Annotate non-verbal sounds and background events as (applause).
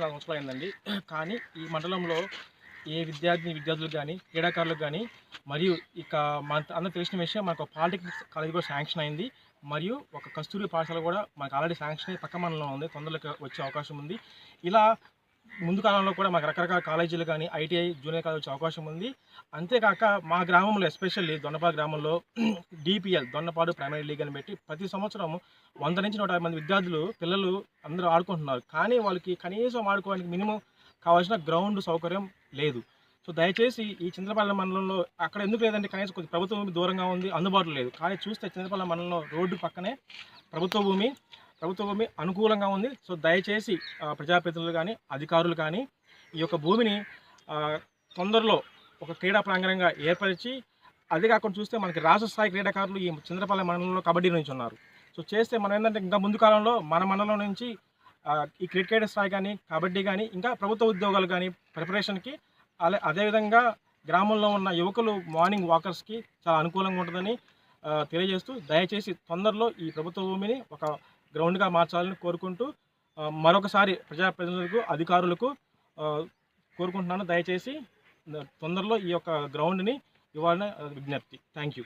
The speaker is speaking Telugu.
నాలుగు సంవత్సరాలు అయిందండి కానీ ఈ మండలంలో ఏ విద్యార్థిని విద్యార్థులకు కానీ క్రీడాకారులకు కానీ మరియు ఇక మన అందరూ తెలిసిన విషయం మనకు పాలిటెక్నిక్ కాలేజ్ కూడా శాంక్షన్ అయింది. మరియు ఒక కస్తూరి పాఠశాల కూడా మనకు ఆల్రెడీ శాంక్షన్ అయ్యి పక్క మండలంలో ఉంది. తొందరలోకి వచ్చే అవకాశం ఉంది. ఇలా ముందు కాలంలో కూడా మాకు రకరకాల కాలేజీలు కానీ ఐటీఐ జూనియర్ కాలేజ్ వచ్చే అవకాశం ఉంది. అంతేకాక మా గ్రామంలో ఎస్పెషల్లీ దొన్నపాడు గ్రామంలో (clears throat) డిపిఎల్ దొన్నపాడు ప్రైమరీ లీగ్ అని పెట్టి ప్రతి సంవత్సరం వంద నుంచి నూట యాభై మంది విద్యార్థులు పిల్లలు అందరూ ఆడుకుంటున్నారు. కానీ వాళ్ళకి కనీసం ఆడుకోవడానికి మినిమం కావాల్సిన గ్రౌండ్ సౌకర్యం లేదు. సో దయచేసి ఈ చంద్రపల్లి మండలంలో అక్కడ ఎందుకు లేదంటే కనీసం కొద్ది ప్రభుత్వ భూమి దూరంగా ఉంది అందుబాటులో లేదు. కానీ చూస్తే చంద్రపల్లి మండలంలో రోడ్డు పక్కనే ప్రభుత్వ భూమి ప్రభుత్వ భూమి అనుకూలంగా ఉంది. సో దయచేసి ప్రజాప్రతినిధులు కానీ అధికారులు కానీ ఈ యొక్క భూమిని తొందరలో ఒక క్రీడా ప్రాంగణంగా ఏర్పరిచి అదే కాకుండా చూస్తే మనకి రాష్ట్ర స్థాయి క్రీడాకారులు ఈ చంద్రపల్లి మండలంలో కబడ్డీ నుంచి ఉన్నారు సో చేస్తే మనం ఏంటంటే ఇంకా ముందు కాలంలో మన మండలం నుంచి ఈ క్రికెట్ స్థాయి కానీ కబడ్డీ కానీ ఇంకా ప్రభుత్వ ఉద్యోగాలు కానీ ప్రిపరేషన్కి అలా అదేవిధంగా గ్రామంలో ఉన్న యువకులు మార్నింగ్ వాకర్స్కి చాలా అనుకూలంగా ఉంటుందని తెలియజేస్తూ దయచేసి తొందరలో ఈ ప్రభుత్వ భూమిని ఒక గ్రౌండ్గా మార్చాలని కోరుకుంటూ మరొకసారి మరొకసారి ప్రజాప్రతినిధులకు అధికారులకు కోరుకుంటున్నాను. దయచేసి తొందరలో ఈ యొక్క గ్రౌండ్ని ఇవ్వాలని విజ్ఞప్తి. Thank you